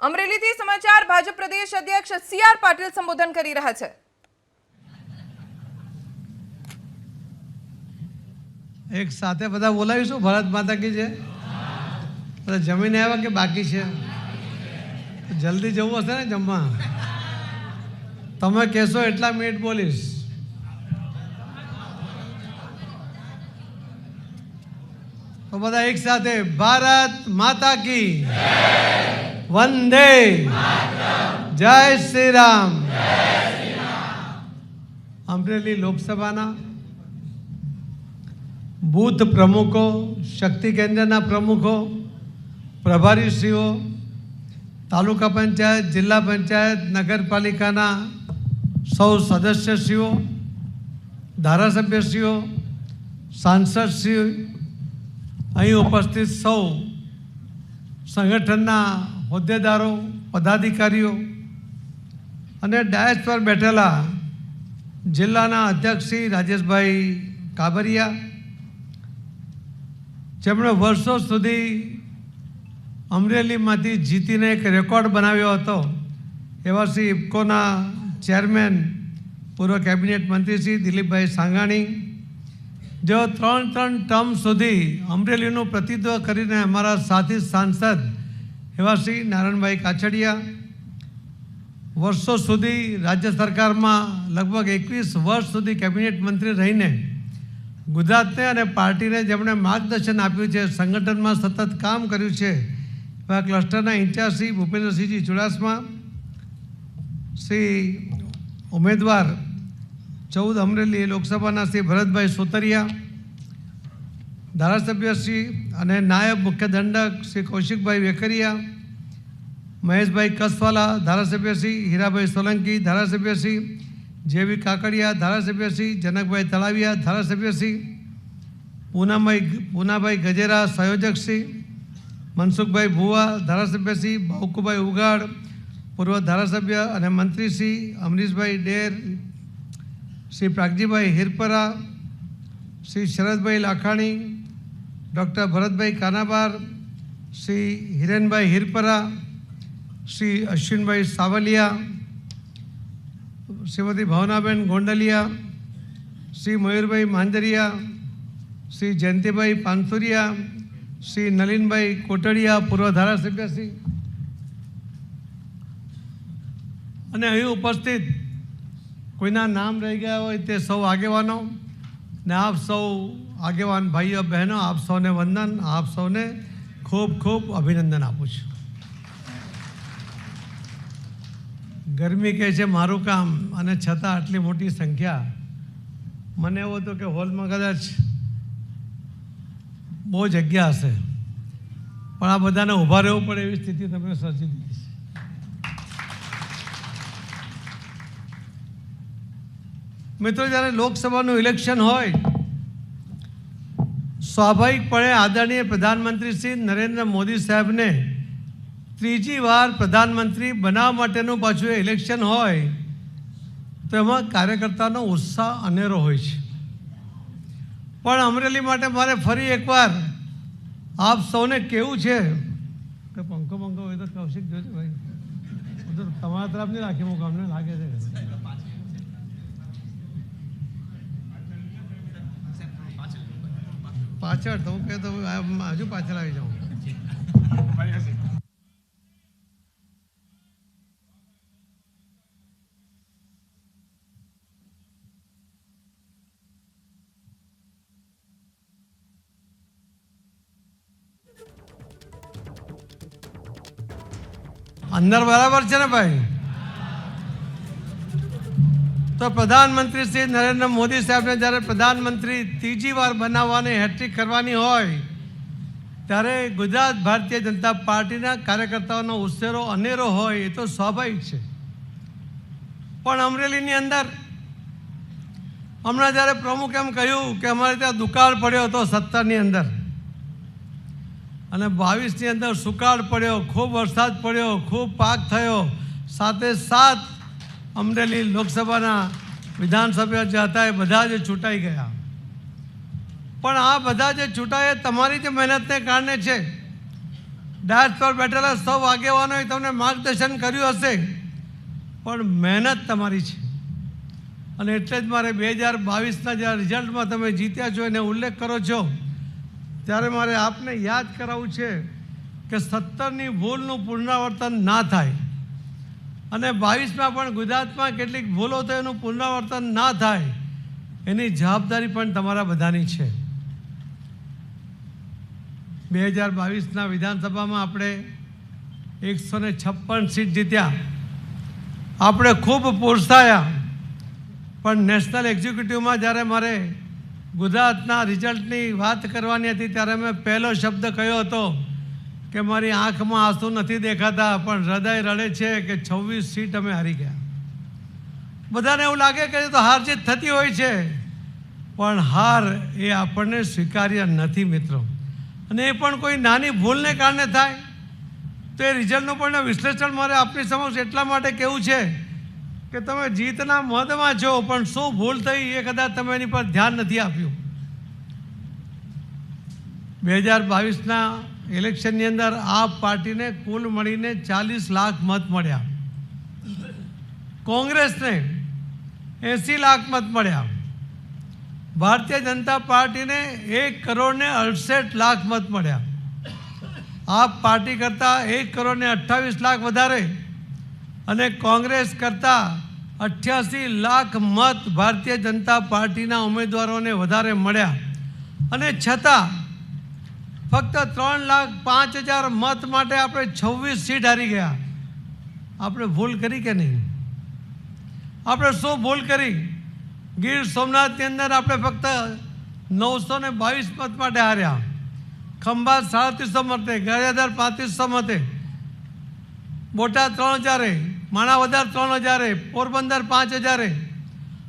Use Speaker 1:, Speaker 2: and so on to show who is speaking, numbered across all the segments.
Speaker 1: અમરેલીથી સમાચાર, ભાજપ પ્રદેશ અધ્યક્ષ C R Patil સંબોધન કરી રહ્યા છે.
Speaker 2: એક સાથે બધા બોલાવીશું? ભારત માતા કી છે બધા જમીને આવ્યા કે બાકી છે? જલ્દી જવું હશે ને જમવા? તમે કહેશો એટલા મિનિટ બોલીશ. તો બધા એક સાથે, ભારત માતા કી વંદે જય શ્રી રામ અમરેલી લોકસભાના બૂથ પ્રમુખો, શક્તિ કેન્દ્રના પ્રમુખો, પ્રભારીશ્રીઓ, તાલુકા પંચાયત, જિલ્લા પંચાયત, નગરપાલિકાના સૌ સદસ્યશ્રીઓ, ધારાસભ્યશ્રીઓ સાંસદશ્રી અહીં ઉપસ્થિત સૌ સંગઠનના હોદ્દેદારો, પદાધિકારીઓ અને ડાયસ પર બેઠેલા જિલ્લાના અધ્યક્ષ શ્રી રાજેશભાઈ કાબરિયા જેમણે વર્ષો સુધી અમરેલીમાંથી જીતીને એક રેકોર્ડ બનાવ્યો હતો, એવા શ્રી ઇફકોના ચેરમેન, પૂર્વ કેબિનેટ મંત્રી શ્રી દિલીપભાઈ સાંગાણી, જેઓ ત્રણ ત્રણ ટર્મ સુધી અમરેલીનું પ્રતિનિધિત્વ કરીને અમારા સાથી સાંસદ એવા નારાયણભાઈ કાછડિયા, વર્ષો સુધી રાજ્ય સરકારમાં લગભગ એકવીસ વર્ષ સુધી કેબિનેટ મંત્રી રહીને ગુજરાતને અને પાર્ટીને જેમણે માર્ગદર્શન આપ્યું છે, સંગઠનમાં સતત કામ કર્યું છે, એવા ક્લસ્ટરના ઇન્ચાર્જ શ્રી ભૂપેન્દ્રસિંહજી ચુડાસમા, શ્રી ઉમેદવાર ચૌદ અમરેલી લોકસભાના શ્રી ભરતભાઈ સોતરિયા ધારાસભ્ય શ્રી અને નાયબ મુખ્ય દંડક શ્રી કૌશિકભાઈ વેકરિયા, મહેશભાઈ કસવાલા ધારાસભ્ય શ્રી, હીરાભાઈ સોલંકી ધારાસભ્ય શ્રી, જેવી કાકડિયા ધારાસભ્ય શ્રી, જનકભાઈ તળાવિયા ધારાસભ્ય શ્રી પૂનાભાઈ પૂનાભાઈ ગજેરા સંયોજક શ્રી, મનસુખભાઈ ભુવા ધારાસભ્ય શ્રી બાઉકુભાઈ ઉગાડ, પૂર્વ ધારાસભ્ય અને મંત્રી શ્રી, અમરીશભાઈ ડેર, શ્રી પ્રાગજીભાઈ હિરપરા, શ્રી શરદભાઈ લાખાણી ડૉક્ટર ભરતભાઈ કાનાબાર, શ્રી હિરેનભાઈ હિરપરા, શ્રી અશ્વિનભાઈ સાવલિયા, શ્રીમતી ભાવનાબેન ગોંડલિયા, શ્રી મયુરભાઈ માંજરિયા, શ્રી જયંતિભાઈ પાનસુરિયા, શ્રી નલિનભાઈ કોટડિયા, પૂર્વ ધારાસભ્ય શ્રી. અને અહીં ઉપસ્થિત કોઈના નામ રહી ગયા હોય તે સૌ આગેવાનો ને આપ સૌ આગેવાન ભાઈઓ, બહેનો, આપ સૌને વંદન, આપ સૌને ખૂબ ખૂબ અભિનંદન આપું છું. ગરમી કહે છે, મારું કામ અને છતાં આટલી મોટી સંખ્યા. મને એવું હતું કે હોલમાં કદાચ બહુ જગ્યા હશે, પણ આ બધાને ઊભા રહેવું પડે એવી સ્થિતિ તમે સર્જી દીધી છે. મિત્રો, જ્યારે લોકસભાનું ઇલેક્શન હોય, સ્વાભાવિકપણે આદરણીય પ્રધાનમંત્રી શ્રી નરેન્દ્ર મોદી સાહેબને ત્રીજી વાર પ્રધાનમંત્રી બનાવવા માટેનું પાછું ઇલેક્શન હોય, તો એમાં કાર્યકર્તાનો ઉત્સાહ અનેરો હોય છે. પણ અમરેલી માટે મારે ફરી એકવાર આપ સૌને કેવું છે કે પંખો પંખો હોય તો કૌશિક જોજો ભાઈ. તમારા તરફ નહીં રાખી મૂક લાગે છે. પાછળ તો કહે તો હજુ પાછળ આવી જાઉં. અંદર બરાબર છે ને ભાઈ? તો પ્રધાનમંત્રી શ્રી નરેન્દ્ર મોદી સાહેબને જ્યારે પ્રધાનમંત્રી ત્રીજી વાર બનાવવાની હેટ્રિક કરવાની હોય, ત્યારે ગુજરાત ભારતીય જનતા પાર્ટીના કાર્યકર્તાઓનો ઉશ્કેરો અનેરો હોય એ તો સ્વાભાવિક છે. પણ અમરેલીની અંદર, હમણાં જ્યારે પ્રમુખ એમ કહ્યું કે અમારે ત્યાં દુકાળ પડ્યો હતો સત્તરની અંદર, અને બાવીસની અંદર સુકાળ પડ્યો, ખૂબ વરસાદ પડ્યો, ખૂબ પાક થયો, સાથે સાત અમરેલી લોકસભાના વિધાનસભા જે હતા એ બધા જ ચૂંટાઈ ગયા. પણ આ બધા જે ચૂંટાય એ તમારી જ મહેનતને કારણે છે. ડાયસ પર બેઠેલા સૌ આગેવાનોએ તમને માર્ગદર્શન કર્યું હશે. પણ મહેનત તમારી છે. અને એટલે જ મારે બે હજાર બાવીસના જ્યારે રિઝલ્ટમાં તમે જીત્યા છો એને ઉલ્લેખ કરો છો, ત્યારે મારે આપને યાદ કરાવવું છે કે સત્તરની ભૂલનું પુનરાવર્તન ના થાય. અને બાવીસમાં પણ ગુજરાતમાં કેટલીક ભૂલો તો એનું પુનરાવર્તન ના થાય, એની જવાબદારી પણ તમારા બધાની છે. બે હજાર બાવીસના વિધાનસભામાં આપણે એકસો ને છપ્પન સીટ જીત્યા. આપણે ખૂબ પોષાયા પણ નેશનલ એક્ઝિક્યુટિવમાં જ્યારે મારે ગુજરાતના રિઝલ્ટની વાત કરવાની હતી, ત્યારે મેં પહેલો શબ્દ કહ્યો હતો કે મારી આંખમાં આંસુ નથી દેખાતા, પણ હૃદય રડે છે કે છવ્વીસ સીટ અમે હારી ગયા. બધાને એવું લાગે કે તો હાર જીત થતી હોય છે. પણ હાર એ આપણને સ્વીકાર્ય નથી મિત્રો. અને એ પણ કોઈ નાની ભૂલને કારણે થાય. તો એ રિઝલ્ટનું પણ વિશ્લેષણ મારે આપની સમક્ષ એટલા માટે કેવું છે કે તમે જીતના મદમાં છો, પણ શું ભૂલ થઈ એ કદાચ તમે એની પર ધ્યાન નથી આપ્યું. બે હજાર બાવીસના ઇલેક્શનની અંદર આપ પાર્ટીને કુલ મળીને ચાલીસ લાખ મત મળ્યા. કોંગ્રેસને એંસી લાખ મત મળ્યા. ભારતીય જનતા પાર્ટીને એક કરોડ ને અડસઠ લાખ મત મળ્યા. આપ પાર્ટી કરતાં એક કરોડ ને અઠ્ઠાવીસ લાખ વધારે અને કોંગ્રેસ કરતાં અઠ્યાસી લાખ મત ભારતીય જનતા પાર્ટીના ઉમેદવારોને વધારે મળ્યા. અને છતાં ફક્ત ત્રણ લાખ પાંચ હજાર મત માટે આપણે છવ્વીસ સીટ હારી ગયા. આપણે ભૂલ કરી કે નહીં? આપણે શું ભૂલ કરી? ગીર સોમનાથની અંદર આપણે ફક્ત નવસો ને બાવીસ મત માટે હાર્યા. ખંભાત સાડત્રીસો મતે ગારિયાધાર પાંત્રીસો મતે, બોટાદ ત્રણ હજારે, માણાવદર ત્રણ હજારે, પોરબંદર પાંચ હજારે,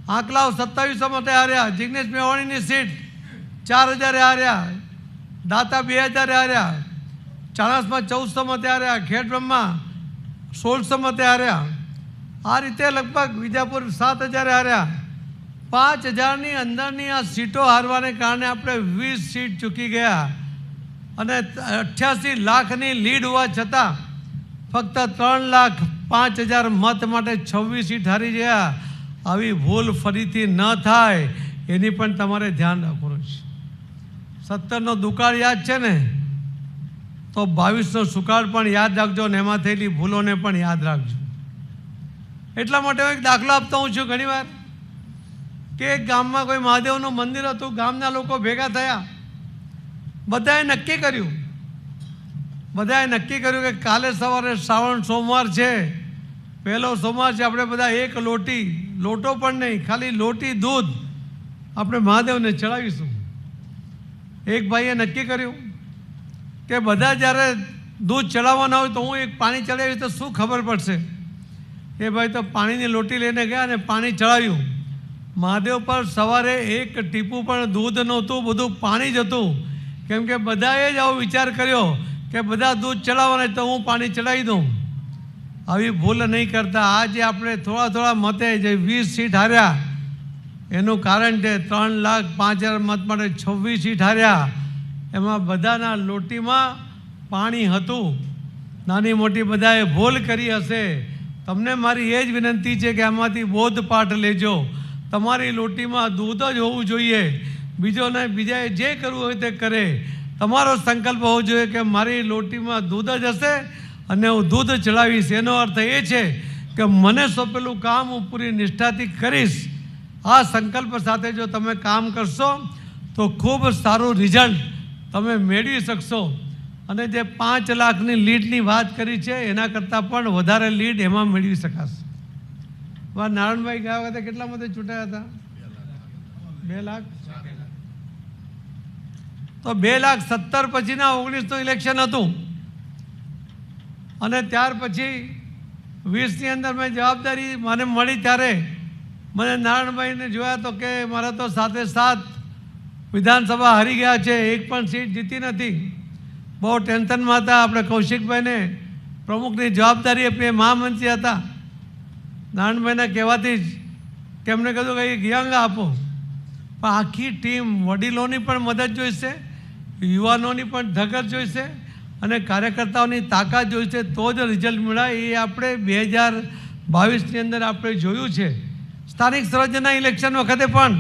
Speaker 2: આંકલાવ સત્તાવીસો મતે હાર્યા, જિગ્નેશ મેવાણીની સીટ ચાર હજારે હાર્યા. દાતા બે હજારે હાર્યા. ચાણસમાં ચૌદસો મતે હાર્યા. ખેડ બ્રહ્મા સોળસો મતે હાર્યા. આ રીતે લગભગ વિજાપુર સાત હજારે હાર્યા. પાંચ હજારની અંદરની આ સીટો હારવાને કારણે આપણે વીસ સીટ ચૂકી ગયા. અને અઠ્યાસી લાખની લીડ હોવા છતાં ફક્ત ત્રણ લાખ પાંચ હજાર મત માટે છવ્વીસ સીટ હારી ગયા. આવી ભૂલ ફરીથી ન થાય. એની પણ તમારે ધ્યાન રાખવાનું છે. સત્તરનો દુકાળ યાદ છે ને, તો બાવીસનો સુકાળ પણ યાદ રાખજો ને એમાં થયેલી ભૂલોને પણ યાદ રાખજો. એટલા માટે હું એક દાખલો આપતો હું છું ઘણીવાર. કે એક ગામમાં કોઈ મહાદેવનું મંદિર હતું, ગામના લોકો ભેગા થયા. બધાએ નક્કી કર્યું. બધાએ નક્કી કર્યું કે કાલે સવારે શ્રાવણ સોમવાર છે. પહેલો સોમવાર છે, આપણે બધા એક લોટી, લોટો પણ નહીં, ખાલી લોટી દૂધ આપણે મહાદેવને ચડાવીશું. એક ભાઈએ નક્કી કર્યું કે બધા જ્યારે દૂધ ચડાવવાના હોય તો હું એક પાણી ચડાવી તો શું ખબર પડશે? એ ભાઈ તો પાણીની લોટી લઈને ગયા અને પાણી ચડાવ્યું. મહાદેવ પર સવારે એક ટીપું પણ દૂધ નહોતું, બધું પાણી જ હતું. કેમ કે બધાએ જ આવો વિચાર કર્યો કે બધા દૂધ ચડાવવાના તો હું પાણી ચડાવી દઉં. આવી ભૂલ નહીં કરતા. આજે આપણે થોડા થોડા મતે જે વીસ સીટ હાર્યા. એનું કારણ છે ત્રણ લાખ પાંચ હજાર મત માટે છવ્વીસ સીટ હાર્યા. એમાં બધાના લોટીમાં પાણી હતું. નાની મોટી બધાએ ભૂલ કરી હશે. તમને મારી એ જ વિનંતી છે કે આમાંથી બોધ પાઠ લેજો. તમારી લોટીમાં દૂધ જ હોવું જોઈએ. બીજોને બીજાએ જે કરવું હોય તે કરે. તમારો સંકલ્પ હોવો જોઈએ કે મારી લોટીમાં દૂધ જ હશે અને હું દૂધ ચડાવીશ. એનો અર્થ એ છે કે મને સોંપેલું કામ હું પૂરી નિષ્ઠાથી કરીશ. આ સંકલ્પ સાથે જો તમે કામ કરશો, તો ખૂબ સારું રિઝલ્ટ તમે મેળવી શકશો. અને જે પાંચ લાખની લીડની વાત કરી છે, એના કરતાં પણ વધારે લીડ એમાં મેળવી શકાશે. નારાયણભાઈ ગયા વખતે કેટલા મતે ચૂંટાયા હતા? બે લાખ? તો બે લાખ સત્તર પછીના ઓગણીસનું ઇલેક્શન હતું. અને ત્યાર પછી વીસની અંદર મેં જવાબદારી મને મળી ત્યારે મને નારાયણભાઈને જોયા તો કે મારા તો સાથે સાત વિધાનસભા હારી ગયા છે, એક પણ સીટ જીતી નથી. બહુ ટેન્શનમાં હતા આપણે કૌશિકભાઈને. પ્રમુખની જવાબદારી આપી એ મહામંત્રી હતા. નારાયણભાઈના કહેવાથી જ તેમણે કીધું કે એ યંગ આપો. પણ આખી ટીમ વડીલોની પણ મદદ જોઈશે, યુવાનોની પણ ધગત જોઈશે અને કાર્યકર્તાઓની તાકાત જોઈશે, તો જ રિઝલ્ટ મળે. એ આપણે બે હજાર બાવીસની અંદર આપણે જોયું છે. સ્થાનિક સ્વરાજ્યના ઇલેક્શન વખતે પણ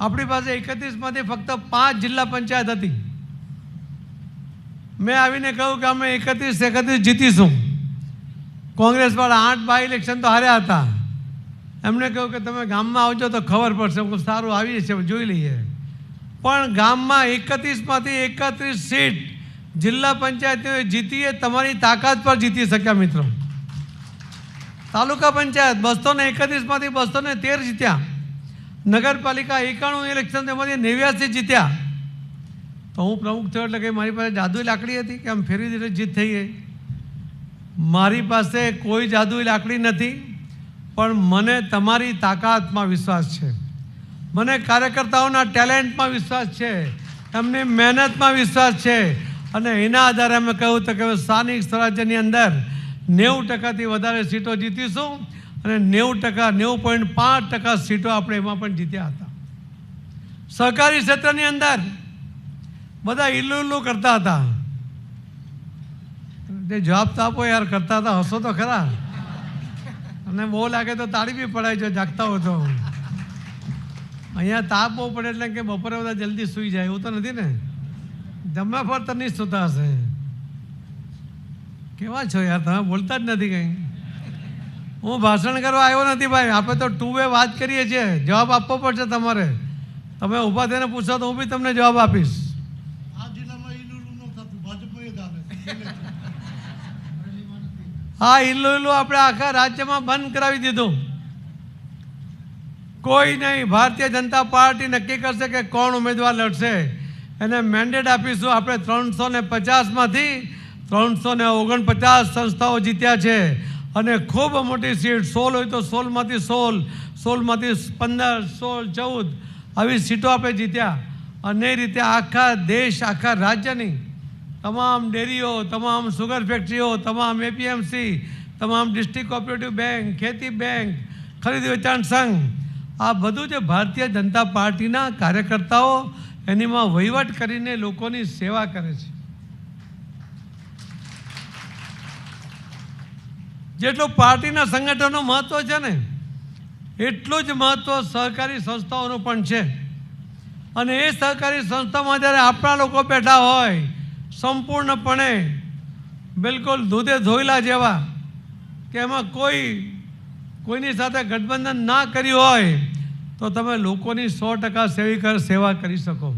Speaker 2: આપણી પાસે એકત્રીસમાંથી ફક્ત પાંચ જિલ્લા પંચાયત હતી. મેં આવીને કહ્યું કે અમે એકત્રીસ એકત્રીસ જીતીશું. કોંગ્રેસવાળા આઠ બાય ઇલેક્શન તો હાર્યા હતા. એમણે કહ્યું કે તમે ગામમાં આવજો તો ખબર પડશે, હું સારું આવી છે જોઈ લઈએ. પણ ગામમાં એકત્રીસમાંથી એકત્રીસ સીટ જિલ્લા પંચાયતો જીતીએ, તમારી તાકાત પર જીતી શક્યા મિત્રો. તાલુકા પંચાયત બસો ને એકત્રીસમાંથી બસો ને તેર જીત્યા. નગરપાલિકા એકાણું ઇલેક્શન તેમાંથી નેવ્યાસી જીત્યા. તો હું પ્રમુખ થયો એટલે કે મારી પાસે જાદુઈ લાકડી હતી કે આમ ફેરવી દીધે જીત થઈ ગઈ. મારી પાસે કોઈ જાદુઈ લાકડી નથી, પણ મને તમારી તાકાતમાં વિશ્વાસ છે. મને કાર્યકર્તાઓના ટેલેન્ટમાં વિશ્વાસ છે. એમની મહેનતમાં વિશ્વાસ છે. અને એના આધારે અમે કહ્યું તો કે સ્થાનિક સ્વરાજ્યની અંદર નેવું ટકાથી વધારે સીટો જીતીશું અને નેવું ટકા, નેવું પોઈન્ટ પાંચ ટકા સીટો આપણે એમાં પણ જીત્યા હતા. સહકારી ક્ષેત્રની અંદર બધા ઇલ્લુ ઇલ્લું કરતા હતા. તે જવાબ તો આપો યાર, કરતા હતા હસો તો ખરા. અને બહુ લાગે તો તાળી બી પડાય છે જાગતા હો તો. અહીંયા તાપ બહુ પડે એટલે કે બપોરે બધા જલ્દી સૂઈ જાય, એવું તો નથી ને? જમવા પર તો નહીં સૂતા હશે. કેવા છો યાર તમે બોલતા જ નથી કંઈ. હું ભાષણ કરવા આવ્યો નથી ભાઈ આપણે તો ટુ વે વાત કરીએ છીએ. જવાબ આપવો પડશે તમારે. તમે ઊભા થઈને પૂછો તો હું બી તમને જવાબ આપીશ.
Speaker 3: ઈલુલું
Speaker 2: હા ઇલ્લુ ઇલ્લુ આપણે આખા રાજ્યમાં બંધ કરાવી દીધું. કોઈ નહીં ભારતીય જનતા પાર્ટી નક્કી કરશે કે કોણ ઉમેદવાર લડશે. એને મેન્ડેટ આપીશું આપણે ત્રણસો ને પચાસમાંથી ત્રણસો ને ઓગણપચાસ સંસ્થાઓ જીત્યા છે. અને ખૂબ મોટી સીટ સોલ હોય તો સોળમાંથી સોળ, સોળમાંથી પંદર, સોળ, ચૌદ આવી સીટો આપણે જીત્યા. અને એ રીતે આખા દેશ, આખા રાજ્યની તમામ ડેરીઓ, તમામ સુગર ફેક્ટરીઓ તમામ એપીએમસી તમામ ડિસ્ટ્રિક્ટ કોઓપરેટિવ બેંક ખેતી બેંક ખરીદ વેચાણ સંઘ, આ બધું જે ભારતીય જનતા પાર્ટીના કાર્યકર્તાઓ એનીમાં વહીવટ કરીને લોકોની સેવા કરે છે. જેટલું પાર્ટીના સંગઠનનું મહત્ત્વ છે ને, એટલું જ મહત્ત્વ સહકારી સંસ્થાઓનું પણ છે. અને એ સહકારી સંસ્થામાં જ્યારે આપણા લોકો બેઠા હોય, સંપૂર્ણપણે બિલકુલ દૂધે ધોઈલા જેવા, કે એમાં કોઈ, કોઈની સાથે ગઠબંધન ના કર્યું હોય, તો તમે લોકોની સો ટકા સેવી સેવા કરી શકો.